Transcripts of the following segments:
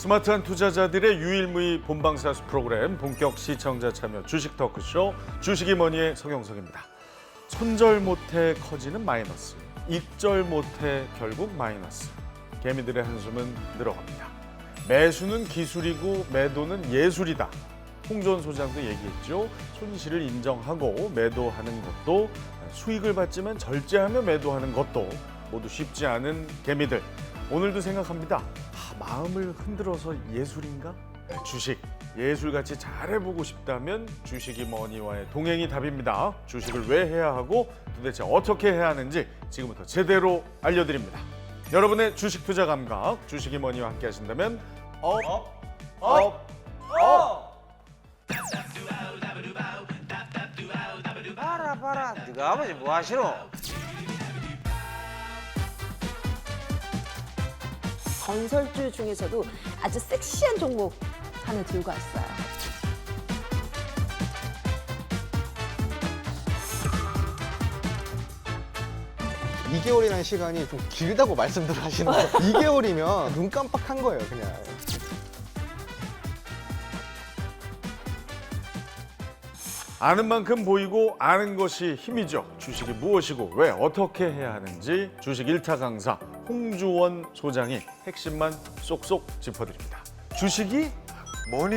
스마트한 투자자들의 유일무이 본방사수 프로그램 본격 시청자 참여 주식 토크쇼 주식이 머니의 서경석입니다. 손절 못해 커지는 마이너스, 입절 못해 결국 마이너스. 개미들의 한숨은 늘어갑니다. 매수는 기술이고 매도는 예술이다. 홍준 소장도 얘기했죠. 손실을 인정하고 매도하는 것도 수익을 받지만 절제하며 매도하는 것도 모두 쉽지 않은 개미들. 오늘도 생각합니다. 아, 마음을 흔들어서 예술인가? 네, 주식 예술같이 잘해보고 싶다면 주식이 머니와의 동행이 답입니다. 주식을 왜 해야 하고 도대체 어떻게 해야 하는지 지금부터 제대로 알려드립니다. 여러분의 주식 투자 감각 주식이 머니와 함께 하신다면 업, 업, 업. 봐라 봐라 네가 아버지 뭐 하시노? 건설주 중에서도 아주 섹시한 종목 하나 들고 왔어요. 2개월이라는 시간이 좀 길다고 말씀들 하시는 거예요. 2개월이면 눈 깜빡한 거예요, 그냥. 아는 만큼 보이고 아는 것이 힘이죠. 주식이 무엇이고 왜 어떻게 해야 하는지 주식 일타 강사 홍주원 소장이 핵심만 쏙쏙 짚어드립니다. 주식이 뭐니?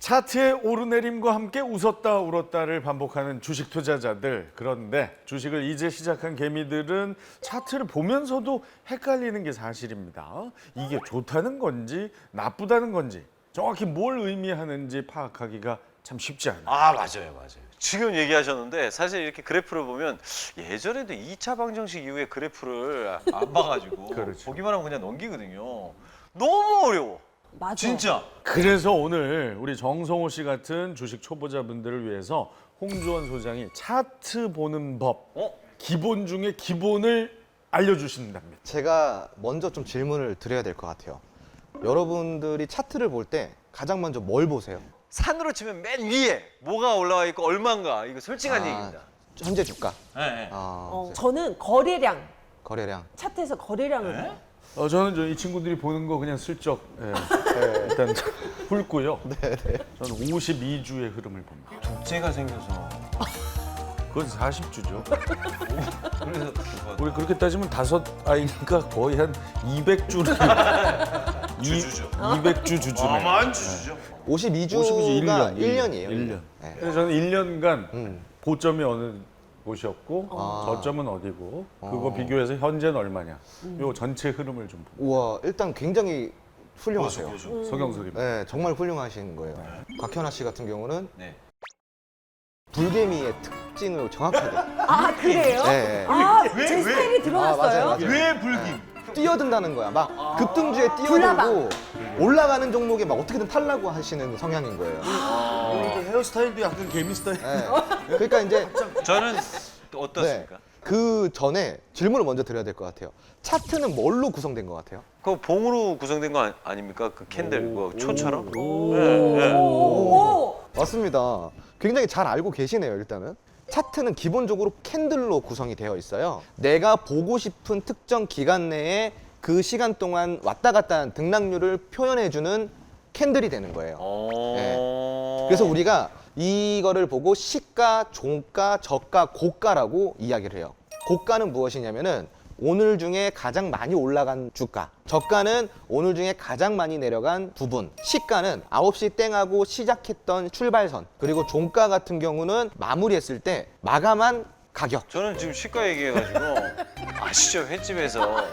차트의 오르내림과 함께 웃었다 울었다를 반복하는 주식 투자자들 그런데 주식을 이제 시작한 개미들은 차트를 보면서도 헷갈리는 게 사실입니다. 이게 좋다는 건지 나쁘다는 건지 정확히 뭘 의미하는지 파악하기가 참 쉽지 않아요. 아 맞아요 맞아요. 지금 얘기하셨는데 사실 이렇게 그래프를 보면 예전에도 2차 방정식 이후에 그래프를 안 봐가지고 그렇죠. 보기만 하면 그냥 넘기거든요. 너무 어려워. 맞아. 진짜. 그래서 오늘 우리 정성호 씨 같은 주식 초보자분들을 위해서 홍주원 소장이 차트 보는 법 어? 기본 중에 기본을 알려주신답니다. 제가 먼저 좀 질문을 드려야 될 것 같아요. 여러분들이 차트를 볼 때 가장 먼저 뭘 보세요? 산으로 치면 맨 위에 뭐가 올라와 있고 얼마인가 이거 솔직한 아, 얘기입니다. 현재 주가, 네, 네. 아, 어, 저는 거래량 거래량. 차트에서 거래량을 네? 봐요. 어, 저는 저 이 친구들이 보는 거 그냥 슬쩍 예, 일단 훑고요. 저는 52주의 흐름을 봅니다. 독재가 생겨서 그건 40주죠. 그래서 우리 그렇게 따지면 다섯 아이니까 거의 한 200주를 주주죠. 200주 주주네. 어마한 주주죠. 52주가 52주 1년, 1년, 이에요 1년. 네. 그래서 저는 1년간 음. 고점이 어느 곳이었고 아. 저점은 어디고 그거 어. 비교해서 현재는 얼마냐. 요 전체 흐름을 좀 봅니다. 우와, 일단 굉장히 훌륭하세요. 서경석입니다. 네, 정말 훌륭하신 거예요. 곽현아 씨 같은 경우는 네. 불개미의 특징을 정확하게 아 그래요? 네, 네. 아, 왜, 제 왜? 스타일이 드러났어요? 아, 맞아요, 맞아요. 왜 불김? 뛰어든다는 거야. 막 급등주에 뛰어들고. 올라가는 종목에 막 어떻게든 탈라고 하시는 성향인 거예요. 헤어스타일도 약간 개미 스타일. 네. 그러니까 이제 저는 어떻습니까? 네. 그 전에 질문을 먼저 드려야 될 것 같아요. 차트는 뭘로 구성된 것 같아요? 그 봉으로 구성된 거 아니- 아닙니까? 그 캔들 뭐 초처럼? 오, 네, 네. 오, 맞습니다. 굉장히 잘 알고 계시네요, 일단은. 차트는 기본적으로 캔들로 구성이 되어 있어요. 내가 보고 싶은 특정 기간 내에 그 시간 동안 왔다 갔다 한 등락률을 표현해주는 캔들이 되는 거예요. 어... 그래서 우리가 이거를 보고 시가, 종가, 저가, 고가라고 이야기를 해요. 고가는 무엇이냐면은 오늘 중에 가장 많이 올라간 주가, 저가는 오늘 중에 가장 많이 내려간 부분, 시가는 9시 땡하고 시작했던 출발선, 그리고 종가 같은 경우는 마무리했을 때 마감한 가격. 저는 지금 시가 얘기해가지고 아시죠 횟집에서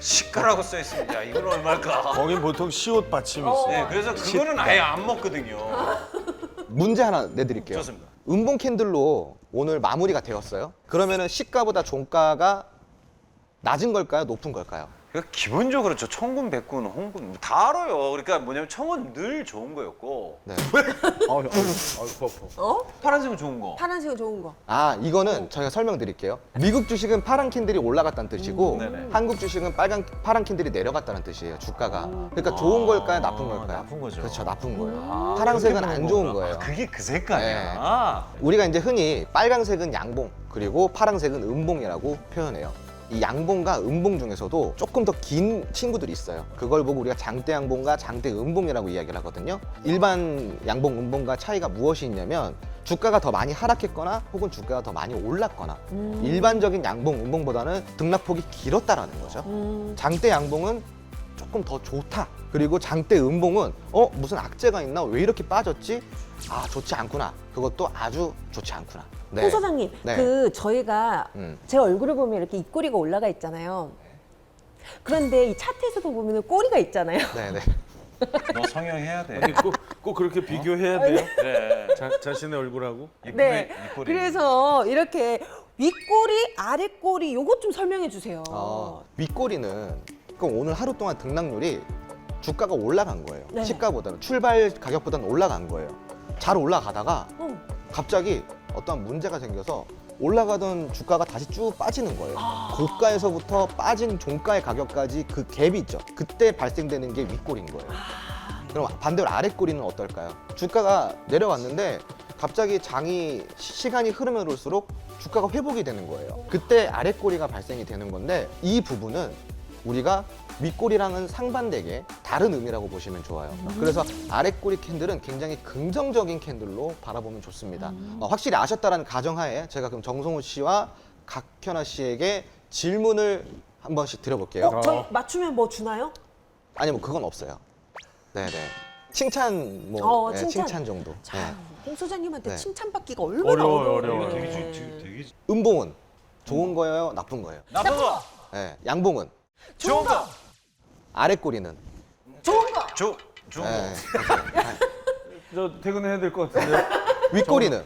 시가라고 써 있습니다. 야, 이건 얼마일까? 거긴 보통 시옷 받침이 어. 있어요. 네, 그래서 그거는 아예 안 먹거든요. 문제 하나 내드릴게요. 좋습니다. 음봉 캔들로 오늘 마무리가 되었어요. 그러면은 시가보다 종가가 낮은 걸까요? 높은 걸까요? 그러니까 기본적으로 저 청군, 백군, 홍군 뭐다 알아요. 그러니까 뭐냐면 청은 늘 좋은 거였고 네. 아유, 아유, 아유, 퍼, 퍼. 어? 파란색은 좋은 거. 파란색은 좋은 거. 아 이거는 저희가 설명드릴게요. 미국 주식은 파란 캔들이 올라갔다는 뜻이고 음, 네네. 한국 주식은 빨간 파란 캔들이 내려갔다는 뜻이에요. 주가가. 그러니까 좋은 걸까요? 나쁜 걸까요? 나쁜 거죠. 그렇죠, 나쁜 거예요. 아, 파란색은 그렇게 안 보는 좋은 거구나. 거예요. 아, 그게 그 색깔이야. 네. 아. 우리가 이제 흔히 빨간색은 양봉 그리고 파란색은 음봉이라고 표현해요. 이 양봉과 음봉 중에서도 조금 더 긴 친구들이 있어요. 그걸 보고 우리가 장대 양봉과 장대 음봉이라고 이야기를 하거든요. 일반 양봉, 음봉과 차이가 무엇이 있냐면 주가가 더 많이 하락했거나 혹은 주가가 더 많이 올랐거나 일반적인 양봉, 음봉보다는 등락폭이 길었다라는 거죠. 음, 장대 양봉은 조금 더 좋다. 그리고 장대 음봉은 어 무슨 악재가 있나 왜 이렇게 빠졌지? 아 좋지 않구나. 그것도 아주 좋지 않구나. 네. 홍 소장님, 네. 그 저희가 음. 제 얼굴을 보면 이렇게 입꼬리가 올라가 있잖아요. 그런데 이 차트에서도 보면 꼬리가 있잖아요. 네네. 너 성형해야 돼. 아니 꼭, 꼭 그렇게 비교해야 돼요? 그래. 자, 자신의 얼굴하고? 네. 입꼬리. 그래서 이렇게 윗꼬리, 아랫꼬리 요것 좀 설명해 주세요. 어, 윗꼬리는 그럼 오늘 하루 동안 등락률이 주가가 올라간 거예요. 네. 시가보다는 출발 가격보다는 올라간 거예요. 잘 올라가다가 어. 갑자기 어떤 문제가 생겨서 올라가던 주가가 다시 쭉 빠지는 거예요. 고가에서부터 빠진 종가의 가격까지 그 갭이 있죠. 그때 발생되는 게 윗골인 거예요. 그럼 반대로 아랫골이는 어떨까요? 주가가 내려왔는데 갑자기 장이 시- 시간이 흐르면 올수록 주가가 회복이 되는 거예요. 그때 아랫골이가 발생이 되는 건데 이 부분은 우리가 윗골이랑은 상반되게 다른 의미라고 보시면 좋아요. 그래서 아랫골이 캔들은 굉장히 긍정적인 캔들로 바라보면 좋습니다. 어, 확실히 아셨다라는 가정하에 제가 그럼 정성호 씨와 각현아 씨에게 질문을 한 번씩 드려볼게요. 어, 저희 맞추면 뭐 주나요? 아니 뭐 그건 없어요. 네네. 칭찬 뭐 어, 네, 칭찬. 칭찬. 정도. 자, 네. 홍 소장님한테 네. 칭찬받기가 얼마나 어려워요, 어려워요. 어려워요. 되게 좀 지금 되게 음봉은 좋은 거예요, 나쁜 거예요. 나쁜 거. 네. 양봉은 좋은 거. 아랫골이는 좋은 거. 조 좋은 거. 네. 저 퇴근해야 될 것 같은데요? 윗골이는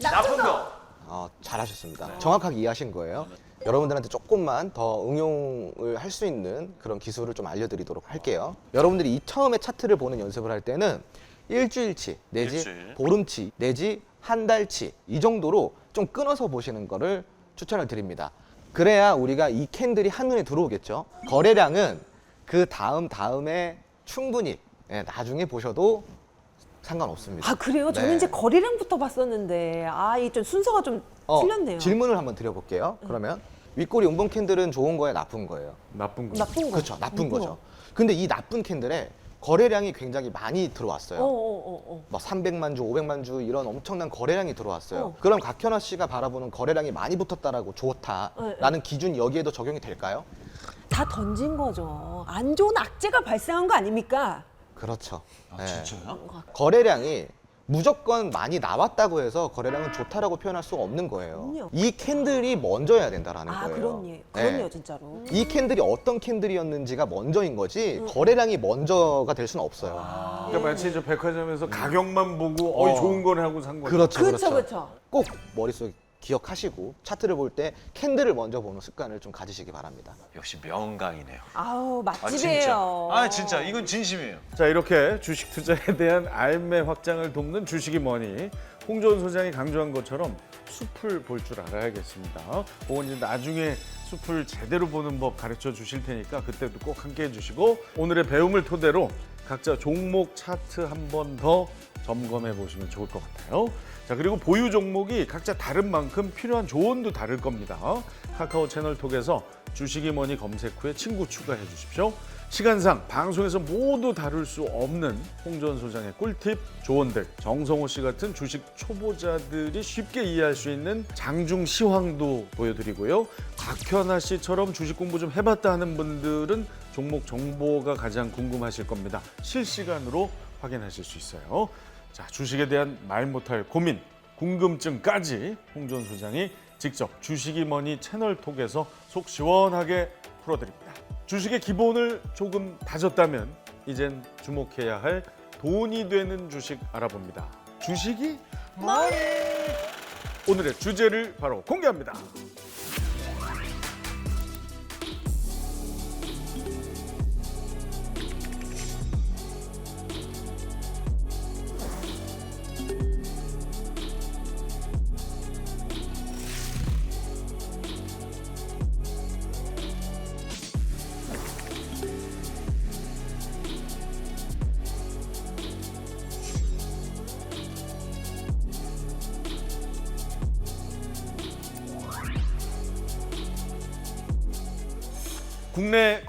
나쁜 거. 어, 잘하셨습니다. 정확하게 이해하신 거예요. 여러분들한테 조금만 더 응용을 할 수 있는 그런 기술을 좀 알려드리도록 할게요. 여러분들이 이 처음에 차트를 보는 연습을 할 때는 일주일치 내지 일주일. 보름치 내지 한 달치 이 정도로 좀 끊어서 보시는 거를 추천을 드립니다. 그래야 우리가 이 캔들이 한눈에 들어오겠죠. 거래량은 그 다음 다음에 충분히 예, 나중에 보셔도 상관없습니다. 아 그래요? 저는 네. 이제 거리량부터 봤었는데 아 이 좀 순서가 좀 어, 틀렸네요. 질문을 한번 드려볼게요. 그러면 윗꼬리 음봉 캔들은 좋은 거예요, 나쁜 거예요? 나쁜 거. 나쁜 거. 그렇죠, 나쁜 나쁜 거죠. 근데 이 나쁜 캔들에 거래량이 굉장히 많이 들어왔어요. 어어어 어, 막 300만 주, 500만 주 이런 엄청난 거래량이 들어왔어요. 어. 그럼 각현아 씨가 바라보는 거래량이 많이 붙었다라고 좋다라는 기준 여기에도 적용이 될까요? 다 던진 거죠. 안 좋은 악재가 발생한 거 아닙니까? 그렇죠. 아, 네. 진짜요? 거래량이 무조건 많이 나왔다고 해서 거래량은 좋다라고 표현할 수가 없는 거예요. 그럼요. 이 캔들이 먼저야 된다라는 아 거예요. 그럼요. 네. 그럼요 진짜로. 이 캔들이 어떤 캔들이었는지가 먼저인 거지 거래량이 먼저가 될 수는 없어요. 그러니까 마치 저 백화점에서 가격만 보고 어이 어. 좋은 거네 하고 산 거죠. 그렇죠, 그렇죠 그렇죠. 그렇죠. 꼭 머릿속에 기억하시고 차트를 볼 때 캔들을 먼저 보는 습관을 좀 가지시기 바랍니다. 역시 명강이네요. 아우 아 진짜. 맛집이에요. 아 진짜 이건 진심이에요. 자 이렇게 주식 투자에 대한 알매 확장을 돕는 주식이 뭐니 홍조원 소장이 강조한 것처럼 숲을 볼 줄 알아야겠습니다. 혹은 이제 나중에 숲을 제대로 보는 법 가르쳐 주실 테니까 그때도 꼭 함께 해주시고 오늘의 배움을 토대로 각자 종목 차트 한 번 더 점검해 보시면 좋을 것 같아요. 자 그리고 보유 종목이 각자 다른 만큼 필요한 조언도 다를 겁니다. 카카오 채널 톡에서 주식이 뭐니 검색 후에 친구 추가해 주십시오. 시간상 방송에서 모두 다룰 수 없는 홍전 소장의 꿀팁, 조언들, 정성호 씨 같은 주식 초보자들이 쉽게 이해할 수 있는 장중 시황도 보여드리고요. 박현아 씨처럼 주식 공부 좀 해봤다 하는 분들은 종목 정보가 가장 궁금하실 겁니다. 실시간으로 확인하실 수 있어요. 자, 주식에 대한 말 못할 고민, 궁금증까지 홍 전 소장이 직접 주식이 뭐니 채널 톡에서 속 시원하게 풀어드립니다. 주식의 기본을 조금 다졌다면 이젠 주목해야 할 돈이 되는 주식 알아봅니다. 주식이 뭐니? 오늘의 주제를 바로 공개합니다.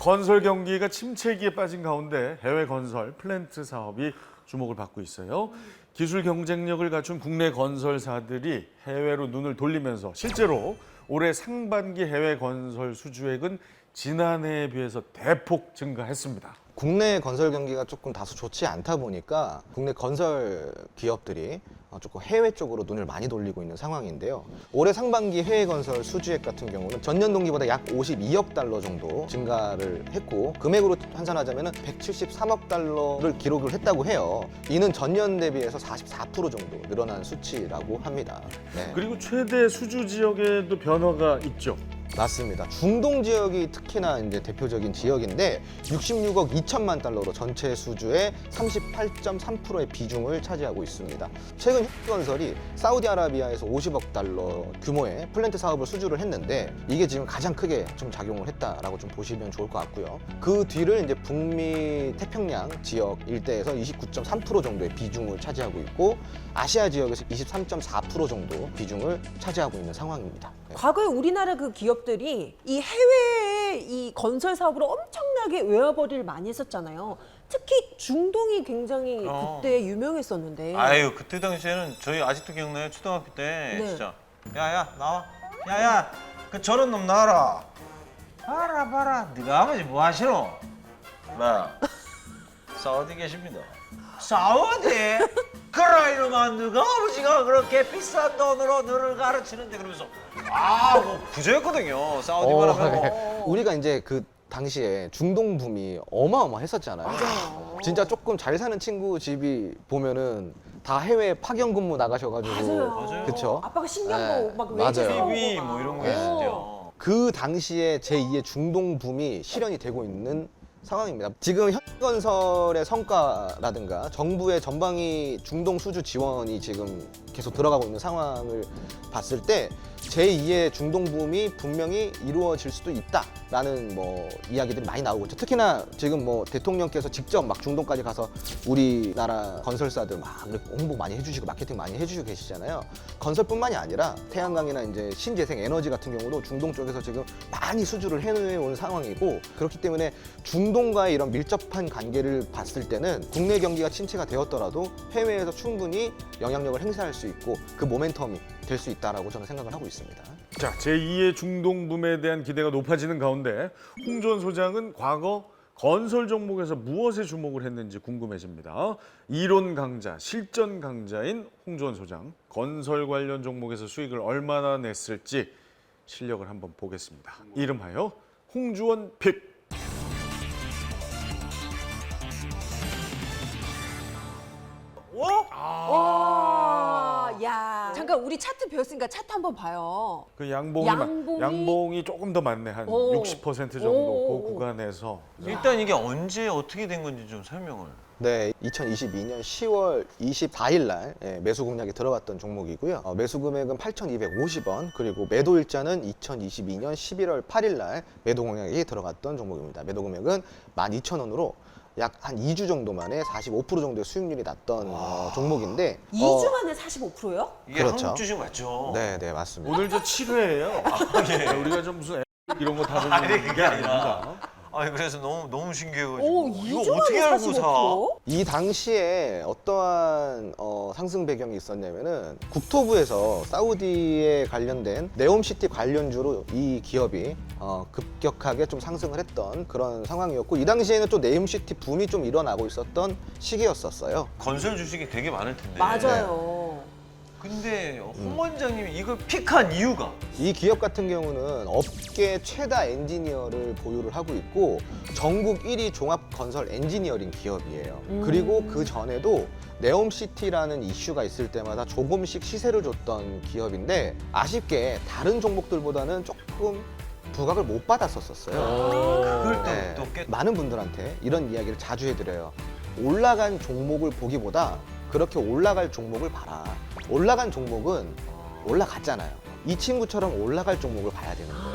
건설 경기가 침체기에 빠진 가운데 해외 건설 플랜트 사업이 주목을 받고 있어요. 기술 경쟁력을 갖춘 국내 건설사들이 해외로 눈을 돌리면서 실제로 올해 상반기 해외 건설 수주액은 지난해에 비해서 대폭 증가했습니다. 국내 건설 경기가 조금 다소 좋지 않다 보니까 국내 건설 기업들이 어, 조금 해외 쪽으로 눈을 많이 돌리고 있는 상황인데요. 올해 상반기 해외 건설 수주액 같은 경우는 전년 동기보다 약 52억 달러 정도 증가를 했고 금액으로 환산하자면 173억 달러를 기록을 했다고 해요. 이는 전년 대비해서 44% 정도 늘어난 수치라고 합니다. 네. 그리고 최대 수주 지역에도 변화가 있죠. 맞습니다. 중동 지역이 특히나 이제 대표적인 지역인데 66억 2천만 달러로 전체 수주의 38.3%의 비중을 차지하고 있습니다. 최근 현건설이 사우디아라비아에서 50억 달러 규모의 플랜트 사업을 수주를 했는데 이게 지금 가장 크게 좀 작용을 했다라고 좀 보시면 좋을 것 같고요. 그 뒤를 이제 북미 태평양 지역 일대에서 29.3% 정도의 비중을 차지하고 있고 아시아 지역에서 23.4% 정도 비중을 차지하고 있는 상황입니다. 네. 과거에 우리나라 그 기업들이 이 해외에 이 건설 사업으로 엄청나게 외화벌이를 많이 했었잖아요. 특히 중동이 굉장히 그럼. 그때 유명했었는데. 아유 그때 당시에는 저희 아직도 기억나요 초등학교 때 네. 진짜 야야 나와 야야 그 저런 놈 나와라 봐라 봐라 네가 아버지 뭐 하시노 뭐 사우디 계십니다 사우디? 그라 이놈아 누가 아버지가 그렇게 비싼 돈으로 너를 가르치는데 그러면서 아뭐 부자였거든요 사우디만 어, 하면 뭐. 네. 우리가 이제 그 당시에 중동 붐이 어마어마했었잖아요. 맞아요. 진짜 조금 잘 사는 친구 집이 보면은 다 해외 파견 근무 나가셔가지고 맞아요. 맞아요. 그쵸? 아빠가 신경도 네, 막 맞아요. 외제 사오고 TV 막. 뭐 이런 거 어. 있었죠 그 당시에 제2의 중동 붐이 실현이 되고 있는 상황입니다. 지금 현건설의 성과라든가 정부의 전방위 중동 수주 지원이 지금 계속 들어가고 있는 상황을 봤을 때 제2의 중동 붐이 분명히 이루어질 수도 있다라는 뭐 이야기들이 많이 나오고 있죠. 특히나 지금 뭐 대통령께서 직접 막 중동까지 가서 우리나라 건설사들 막 홍보 많이 해주시고 마케팅 많이 해주시고 계시잖아요. 건설뿐만이 아니라 태양광이나 이제 신재생 에너지 같은 경우도 중동 쪽에서 지금 많이 수주를 해놓은 상황이고 그렇기 때문에 중동과의 이런 밀접한 관계를 봤을 때는 국내 경기가 침체가 되었더라도 해외에서 충분히 영향력을 행사할 수 있고 그 모멘텀이 될 수 있다라고 저는 생각을 하고 있습니다. 자, 제2의 중동 붐에 대한 기대가 높아지는 가운데 홍준 소장은 과거 건설 종목에서 무엇에 주목을 했는지 궁금해집니다. 이론 강자, 실전 강자인 홍준 소장, 건설 관련 종목에서 수익을 얼마나 냈을지 실력을 한번 보겠습니다. 이름하여 홍주원 픽. 와, 야. 잠깐 우리 차트 배웠으니까 차트 한번 봐요. 그 양봉이 마- 양봉이- 양봉이 조금 더 많네 한 오. 60% 정도 오. 그 구간에서 일단 이게 언제 어떻게 된 건지 좀 설명을 네, 2022년 10월 24일 날 예, 매수 공략에 들어갔던 종목이고요. 어, 매수 금액은 8,250원, 그리고 매도 일자는 2022년 11월 8일 날 매도 공략에 들어갔던 종목입니다. 매도 금액은 12,000원으로 약 한 2주 정도 만에 45% 정도의 수익률이 났던 어, 종목인데 2주 어, 만에 45%요? 이게 그렇죠. 한국 주식 맞죠? 네, 네, 맞습니다. 오늘 저 7회예요. 우리가 좀 무슨 애 이런 거 다루는 아니, 게 그게 아니라. 아닙니다. 아니 그래서 너무 너무 신기해가지고 오, 이거 2주 어떻게 만에 알고 사? 45%? 이 당시에 어떠한 어, 상승 배경이 있었냐면은 국토부에서 사우디에 관련된 네옴시티 관련주로 이 기업이 어, 급격하게 좀 상승을 했던 그런 상황이었고 이 당시에는 또 네옴시티 붐이 좀 일어나고 있었던 시기였었어요. 건설 주식이 되게 많을 텐데. 맞아요. 근데 홍 원장님이 이걸 픽한 이유가 이 기업 같은 경우는 업계 최다 엔지니어를 보유를 하고 있고 전국 1위 종합 건설 엔지니어링 기업이에요. 음. 그리고 그 전에도 네옴시티라는 이슈가 있을 때마다 조금씩 시세를 줬던 기업인데 아쉽게 다른 종목들보다는 조금 부각을 못 받았었어요. 그걸 또, 네. 또 깨. 많은 분들한테 이런 이야기를 자주 해드려요. 올라간 종목을 보기보다 그렇게 올라갈 종목을 봐라. 올라간 종목은 올라갔잖아요. 이 친구처럼 올라갈 종목을 봐야 되는 거예요.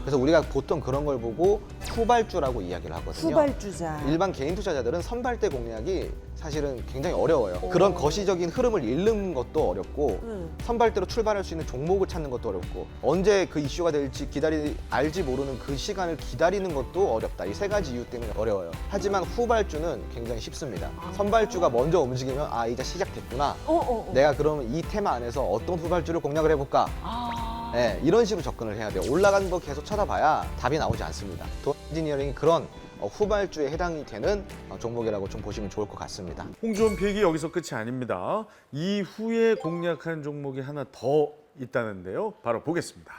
아. 그래서 우리가 보통 그런 걸 보고 후발주라고 이야기를 하거든요. 후발주자. 일반 개인 투자자들은 선발대 공략이 사실은 굉장히 어려워요. 그런 거시적인 흐름을 읽는 것도 어렵고 음. 선발대로 출발할 수 있는 종목을 찾는 것도 어렵고 언제 그 이슈가 될지 기다리 알지 모르는 그 시간을 기다리는 것도 어렵다. 이 세 가지 이유 때문에 어려워요. 하지만 후발주는 굉장히 쉽습니다. 선발주가 먼저 움직이면 아 이제 시작됐구나. 어, 어, 어. 내가 그러면 이 테마 안에서 어떤 후발주를 공략을 해볼까? 아. 네, 이런 식으로 접근을 해야 돼요. 올라가는 거 계속 쳐다봐야 답이 나오지 않습니다. 도 엔지니어링이 그런 어, 후발주에 해당이 되는 어, 종목이라고 좀 보시면 좋을 것 같습니다. 홍주원 PK 여기서 끝이 아닙니다. 이후에 공략한 종목이 하나 더 있다는데요. 바로 보겠습니다.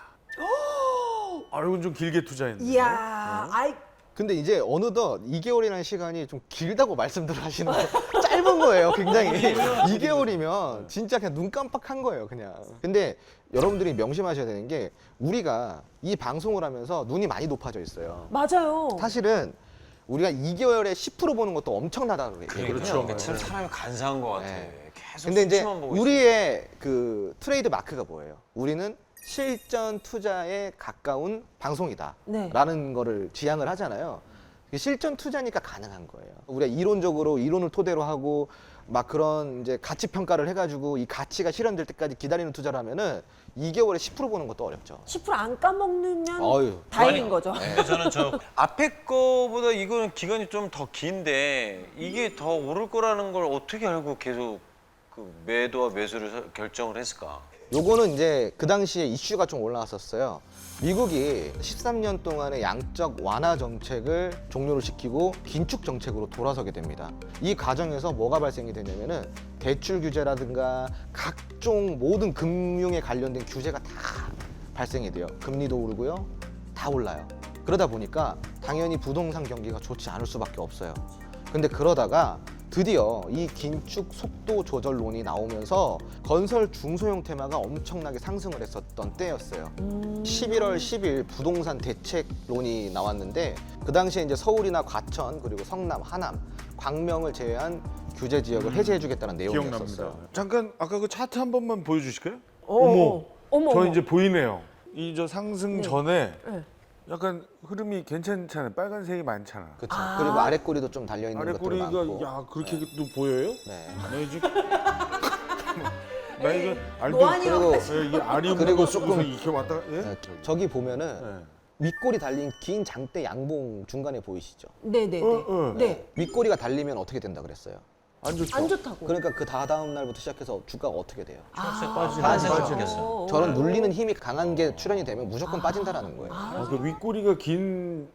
아, 이건 좀 길게 투자했네요. 이야, 아이 근데 이제 어느덧 2개월이라는 시간이 좀 길다고 말씀들 하시는 거 짧은 거예요, 굉장히. 2개월이면 진짜 그냥 눈 깜빡한 거예요, 그냥. 근데 여러분들이 명심하셔야 되는 게 우리가 이 방송을 하면서 눈이 많이 높아져 있어요. 맞아요. 사실은 우리가 2개월에 10% 보는 것도 엄청나다고 얘기해요. 그렇죠. 그러니까 참 사람이 간사한 것 같아. 네. 계속 근데 이제 수치만 보고 있어. 우리의 그 트레이드 마크가 뭐예요? 우리는 실전 투자에 가까운 방송이다. 네. 라는 거를 지향을 하잖아요. 실전 투자니까 가능한 거예요. 우리가 이론적으로 이론을 토대로 하고 막 그런 이제 가치 평가를 해가지고 이 가치가 실현될 때까지 기다리는 투자를 하면은 2개월에 10% 보는 것도 어렵죠. 10%안 까먹으면 어휴. 다행인 아니, 거죠. 근데 저는 저 앞에 거보다 이거는 기간이 좀 더 긴데 이게 더 오를 거라는 걸 어떻게 알고 계속 그 매도와 매수를 서- 결정을 했을까? 요거는 이제 그 당시에 이슈가 좀 올라왔었어요. 미국이 13년 동안의 양적 완화 정책을 종료를 시키고 긴축 정책으로 돌아서게 됩니다. 이 과정에서 뭐가 발생이 되냐면은 대출 규제라든가 각종 모든 금융에 관련된 규제가 다 발생이 돼요. 금리도 오르고요. 다 올라요. 그러다 보니까 당연히 부동산 경기가 좋지 않을 수밖에 없어요. 근데 그러다가 드디어 이 긴축 속도 조절론이 나오면서 건설 중소형 테마가 엄청나게 상승을 했었던 때였어요. 11월 10일 부동산 대책론이 나왔는데 그 당시에 이제 서울이나 과천 그리고 성남, 하남, 광명을 제외한 규제 지역을 해제해주겠다는 기억납니다. 내용이었어요. 잠깐 아까 그 차트 한 번만 보여주실까요? 어, 어머, 어머, 저 어머. 이제 보이네요. 이 저 상승 전에 네. 약간 흐름이 괜찮잖아요. 빨간색이 많잖아. 그렇죠. 아. 그리고 아래 꼬리도 좀 달려 있는 아래 많고. 꼬리가 야 그렇게도 보여요? 네. 나 이제 나 이거 알도 노안이 그리고 예, 이게 알이 없는 그리고 조금- 이렇게 왔다 가- 예? 네, 저기 보면은 네. 윗꼬리 달린 긴 장대 양봉 중간에 보이시죠? 네, 네, 네. 어, 어. 네. 윗꼬리가 달리면 어떻게 된다 그랬어요? 안 좋죠. 안 좋다고. 그러니까 그 다다음 날부터 시작해서 주가가 어떻게 돼요? 아, 빠지네. 파란색 빠지네. 바뀌었어. 어, 어. 저런 눌리는 힘이 강한 게 출현이 되면 무조건 빠진다라는 거예요. 아, 그 윗꼬리가 긴이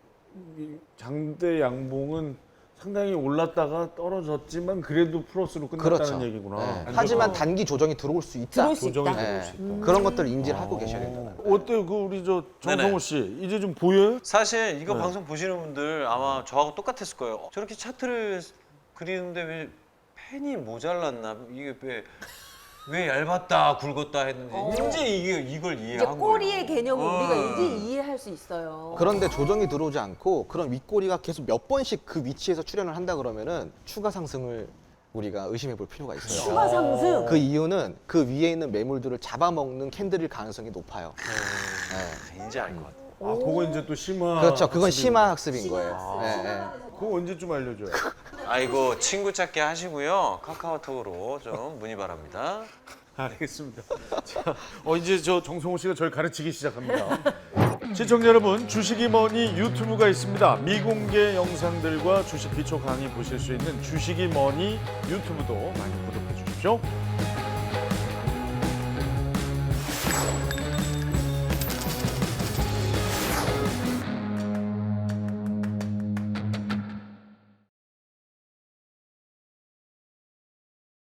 장대 양봉은 상당히 올랐다가 떨어졌지만 그래도 플러스로 끝났다는 그렇죠. 얘기구나. 네. 안 하지만 좋다. 단기 조정이 들어올 수 있다. 들어올 수 조정이 있다. 들어올 네. 수 있다. 그런 것들 인지를 하고 계셔야 된다. 어때요? 그 우리 저 정성호. 씨 이제 좀 보여요? 사실 이거 네. 방송 보시는 분들 아마 저하고 똑같았을 거예요. 어, 저렇게 차트를 그리는데 왜 펜이 모자랐나? 이게 왜, 왜 얇았다 굵었다 했는지 어. 이제 이게 이걸 이해한 거예요. 꼬리의 개념을 어. 우리가 이제 이해할 수 있어요. 그런데 조정이 들어오지 않고 그런 윗꼬리가 계속 몇 번씩 그 위치에서 출현을 한다 그러면은 추가 상승을 우리가 의심해 볼 필요가 있어요. 추가 상승. 그 이유는 그 위에 있는 매물들을 잡아먹는 캔들일 가능성이 높아요. 네. 이제 알 것 같아. 아, 그거 이제 또 심화. 그렇죠. 그건 학습인 심화 학습인 거예요. 네, 네. 그거 언제 좀 알려줘요. 아이고 친구 찾기 하시고요. 카카오톡으로 좀 문의 바랍니다. 알겠습니다. 자, 어, 이제 저 정성호 씨가 저를 가르치기 시작합니다. 시청자 여러분, 주식이 머니 유튜브가 있습니다. 미공개 영상들과 주식 기초 강의 보실 수 있는 주식이 머니 유튜브도 많이 구독해 주십시오.